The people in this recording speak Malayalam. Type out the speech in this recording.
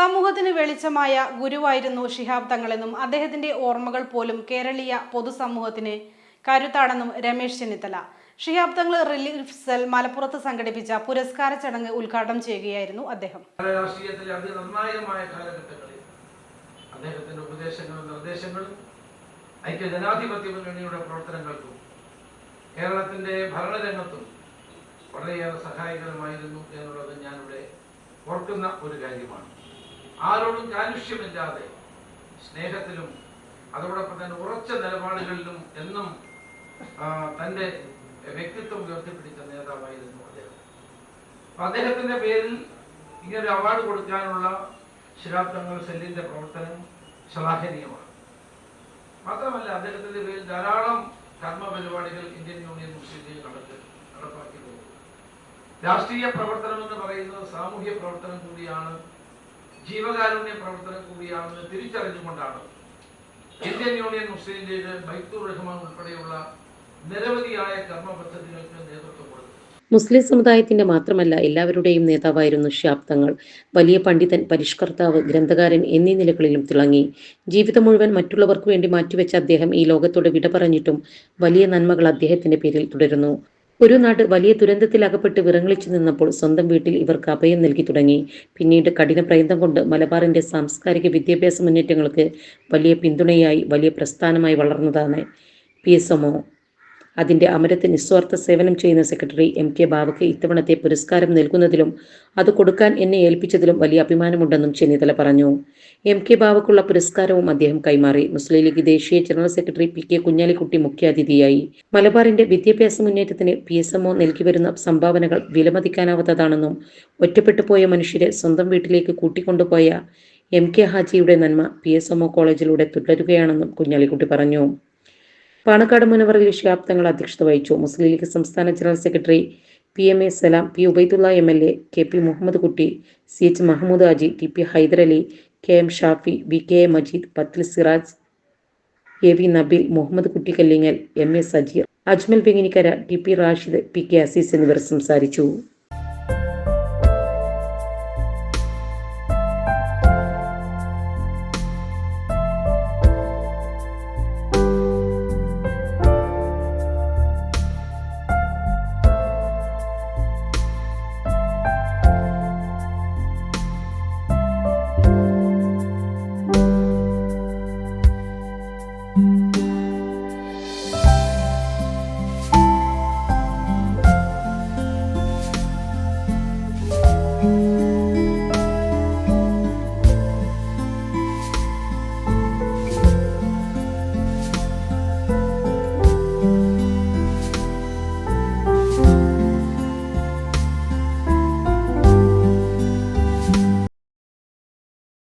സമൂഹത്തിന് വെളിച്ചമായ ഗുരുവായിരുന്നു ശിഹാബ് തങ്ങളെന്നും അദ്ദേഹത്തിന്റെ ഓർമ്മകൾ പോലും കേരളീയ പൊതുസമൂഹത്തിന് കരുത്താണെന്നും രമേശ് ചെന്നിത്തല. ഷിഹാബ് തങ്ങൾ റിലീഫ് സെൽ മലപ്പുറത്ത് സംഘടിപ്പിച്ച പുരസ്കാര ചടങ്ങ് ഉദ്ഘാടനം ചെയ്യുകയായിരുന്നു അദ്ദേഹം. അദ്ദേഹത്തിന്റെ ഉപദേശങ്ങളും നിർദ്ദേശങ്ങളും ഐക്യ ജനാധിപത്യ മുന്നണിയുടെ പ്രവർത്തനങ്ങൾക്കും കേരളത്തിന്റെ ഭരണരംഗത്തും വളരെയേറെ സഹായകരമായിരുന്നു എന്നുള്ളത് ഞാനിവിടെ ഓർക്കുന്ന ഒരു കാര്യമാണ്. ആരോടും കാലുഷ്യമില്ലാതെ സ്നേഹത്തിലും അതോടൊപ്പം തന്നെ ഉറച്ച നിലപാടുകളിലും എന്നും തന്റെ വ്യക്തിത്വം ഉയർത്തിപ്പിടിച്ച നേതാവായിരുന്നു അദ്ദേഹം. അപ്പം അദ്ദേഹത്തിന്റെ പേരിൽ ഇങ്ങനെ അവാർഡ് കൊടുക്കാനുള്ള ശിലാബ്ദങ്ങൾ സെല്ലിന്റെ പ്രവർത്തനം ശ്ലാഘനീയമാണ്. മാത്രമല്ല അദ്ദേഹത്തിന്റെ പേരിൽ ധാരാളം കർമ്മ പരിപാടികൾ ഇന്ത്യൻ യൂണിയൻ മുസ്ലിം ലീഗ് നടപ്പാക്കി പോകുന്നു. രാഷ്ട്രീയ പ്രവർത്തനം എന്ന് പറയുന്നത് സാമൂഹ്യ പ്രവർത്തനം കൂടിയാണ് ജീവകാരുണ്യ പ്രവർത്തനം കൂടിയാണെന്ന് തിരിച്ചറിഞ്ഞുകൊണ്ടാണ് ഇന്ത്യൻ യൂണിയൻ മുസ്ലിം ലീഗ് ബൈത്തുർ റഹ്മാൻ ഉൾപ്പെടെയുള്ള നിരവധിയായ കർമ്മ പദ്ധതികൾക്ക് നേതൃത്വം കൊടുത്തത് മുസ്ലിം സമുദായത്തിന്റെ മാത്രമല്ല എല്ലാവരുടെയും നേതാവായിരുന്നു ഷ്യാബ് തങ്ങൾ. വലിയ പണ്ഡിതൻ പരിഷ്കർത്താവ് ഗ്രന്ഥകാരൻ എന്നീ നിലകളിലും തിളങ്ങി. ജീവിതം മുഴുവൻ മറ്റുള്ളവർക്ക് വേണ്ടി മാറ്റിവെച്ച അദ്ദേഹം ഈ ലോകത്തോട് വിട പറഞ്ഞിട്ടും വലിയ നന്മകൾ അദ്ദേഹത്തിന്റെ പേരിൽ തുടരുന്നു. ഒരു നാട് വലിയ ദുരന്തത്തിൽ അകപ്പെട്ട് വിറങ്ങളിച്ചു നിന്നപ്പോൾ സ്വന്തം വീട്ടിൽ ഇവർക്ക് അഭയം നൽകി തുടങ്ങി. പിന്നീട് കഠിന പ്രയത്നം കൊണ്ട് മലബാറിന്റെ സാംസ്കാരിക വിദ്യാഭ്യാസ മുന്നേറ്റങ്ങൾക്ക് വലിയ പിന്തുണയായി വലിയ പ്രസ്ഥാനമായി വളർന്നതാണ് പി എസ് എമ്മോ അതിന്റെ അമരത്ത് നിസ്വാർത്ഥ സേവനം ചെയ്യുന്ന സെക്രട്ടറി എം കെ ബാബയ്ക്ക് ഇത്തവണത്തെ പുരസ്കാരം നൽകുന്നതിലും അത് കൊടുക്കാൻ എന്നെ ഏൽപ്പിച്ചതിലും വലിയ അഭിമാനമുണ്ടെന്നും ചെന്നിത്തല പറഞ്ഞു. എം കെ ബാബയ്ക്കുള്ള പുരസ്കാരവും അദ്ദേഹം കൈമാറി. മുസ്ലിം ലീഗ് ദേശീയ general secretary P K Kunhalikutty മുഖ്യാതിഥിയായി. മലബാറിന്റെ വിദ്യാഭ്യാസ മുന്നേറ്റത്തിന് പി എസ് എംഒ നൽകി വരുന്ന സംഭാവനകൾ വിലമതിക്കാനാവാത്തതാണെന്നും ഒറ്റപ്പെട്ടു പോയ മനുഷ്യരെ സ്വന്തം വീട്ടിലേക്ക് കൂട്ടിക്കൊണ്ടുപോയ എം കെ ഹാജിയുടെ നന്മ പി എസ് എംഒ കോളേജിലൂടെ തുടരുകയാണെന്നും കുഞ്ഞാലിക്കുട്ടി പറഞ്ഞു. പാണക്കാട് മുനവറിൽ ഷിഹാബ് അധ്യക്ഷത വഹിച്ചു. മുസ്ലിം ലീഗ് സംസ്ഥാന general secretary P M A Salam P Ubaidulla M L A K P Muhammad Kutty C H Mahmood Haji T P Hyderali K M Shafi V K A Majeed Pathil Siraj A V Nabeel Muhammad Kutty Kallingal M A Sajeer Ajmal Benginikkara T P Rashid P K Aziz എന്നിവർ സംസാരിച്ചു.